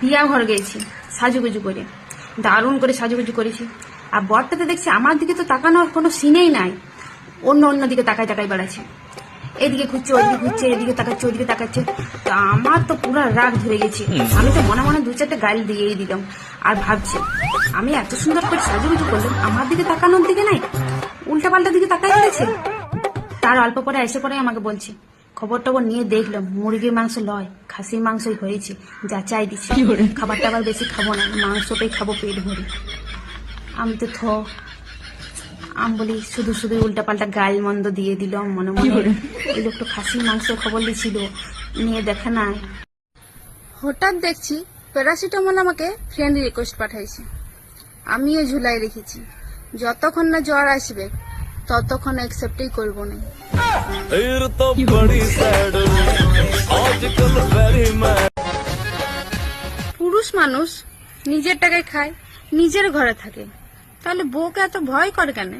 বিয়া ঘর গেছি সাজুগুজু করে। দারুণ করে সাজুগুজু করেছি। আর বরটাতে দেখছি আমার দিকে তো তাকানোর কোনো সিনেই নাই। অন্য অন্য দিকে তাকাই তাকাই বেড়াচ্ছে। এদিকে ঘুরছে ওইদিকে ঘুরছে এদিকে তাকাচ্ছে ওইদিকে তাকাচ্ছে। তা আমার তো পুরো রাগ ধরে গেছে। আমি তো মনে মনে দু চারটে গালি দিয়েই দিলাম। আর ভাবছি আমি এত সুন্দর করে সাজুগুজু করলাম আমার দিকে তাকানোর দিকে নাই উল্টা পাল্টা দিকে তাকাই গেছে তার অল্প পরে এসে পরে আমাকে বলছে খবর টবর নিয়ে দেখলাম মুরগির মাংস লয় খাসির মাংসই হয়েছে যা চাই দিচ্ছে। খাবার টাবার বেশি খাব না মাংসটাই খাব পেট ভরে। আমি তো থ আমি বলি শুধু শুধু উল্টা পাল্টা গাল মন্দ দিয়ে দিলাম মনে মনে এই লোকটা খাসির মাংস খবর দিছিল নিয়ে দেখে নাই। হঠাৎ দেখছি প্যারাসিটামল আমাকে ফ্রেন্ড রিকোয়েস্ট পাঠাইছে। আমিও ঝুলাই রেখেছি। যতক্ষণ না জ্বর আসবে ততক্ষণ অ্যাকসেপ্টই করব না। পুরুষ মানুষ নিজের টাকায় খায় নিজের ঘরে থাকে। তাহলে বউকে এত ভয় করে কেন?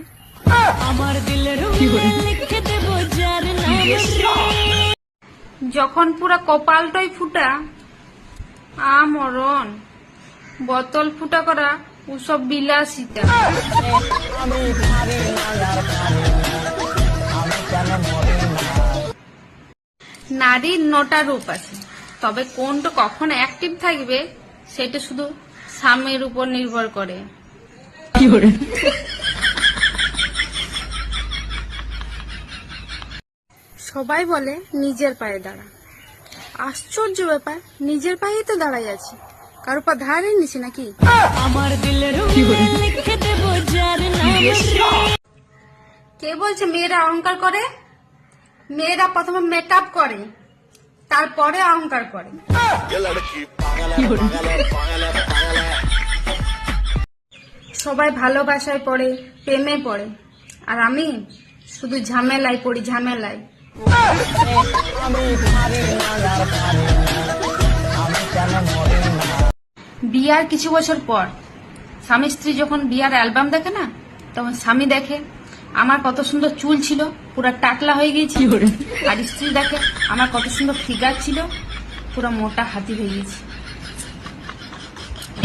যখন পুরা কপালটাই ফুটা আমরণ বোতল ফুটা করা ওসব বিলাসিতা। নারীর নটা রূপ আছে। তবে কোনটা কখন অ্যাক্টিভ থাকবে সেটা শুধু স্বামীর উপর নির্ভর করে। সবাই বলে নিজের পায়ে দাঁড়া। আশ্চর্য ব্যাপার নিজের পায়েই তো দাঁড়াই আছে। কারও পা ধারে নিছি নাকি আমার দিলের লিখে দেব যার কে বলছে মেয়েরা অহংকার করে মেয়েরা প্রথমে মেকআপ করে তারপরে অহংকার করে সবাই ভালোবাসায় পড়ে প্রেমে পড়ে আর আমি শুধু ঝামেলায় পড়ি ঝামেলায় বিয়ার কিছু বছর পর স্বামী স্ত্রী যখন বিয়ার অ্যালবাম দেখে না তখন স্বামী দেখে আমার কত সুন্দর চুল ছিল পুরো টাকলা হয়ে গেছি আর স্ত্রী দেখে আমার কত সুন্দর ফিগার ছিল পুরো মোটা হাতি হয়ে গেছি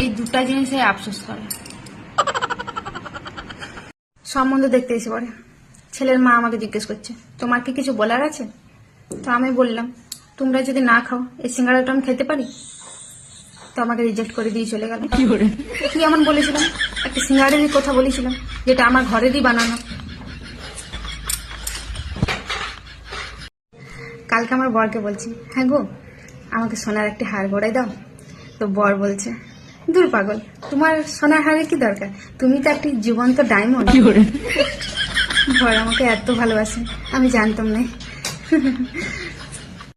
এই দুটা জিনিসে আফসোস করে। সম্বন্ধ দেখতে এসে পরে ছেলের মা আমাকে জিজ্ঞেস করছে তোমার কি কিছু বলার আছে? তো আমি বললাম তোমরা যদি না খাও এই সিঙ্গাড়াটা আমি খেতে পারি? তো আমাকে রিজেক্ট করে দিয়ে চলে গেল। কি এমন বলেছিলাম? একটা সিঙ্গাড়েরই কথা বলেছিলাম যেটা আমার ঘরেরই বানানো। কালকে আমার বরকে বলছি হ্যাঁ গো আমাকে সোনার একটি হার গড়াই দাও। তো বর বলছে দূর পাগল তোমার সোনার হারের কি দরকার? তুমি তো একটি জীবন্ত ডায়মন্ড বর আমাকে এত ভালোবাসে আমি জানতাম না।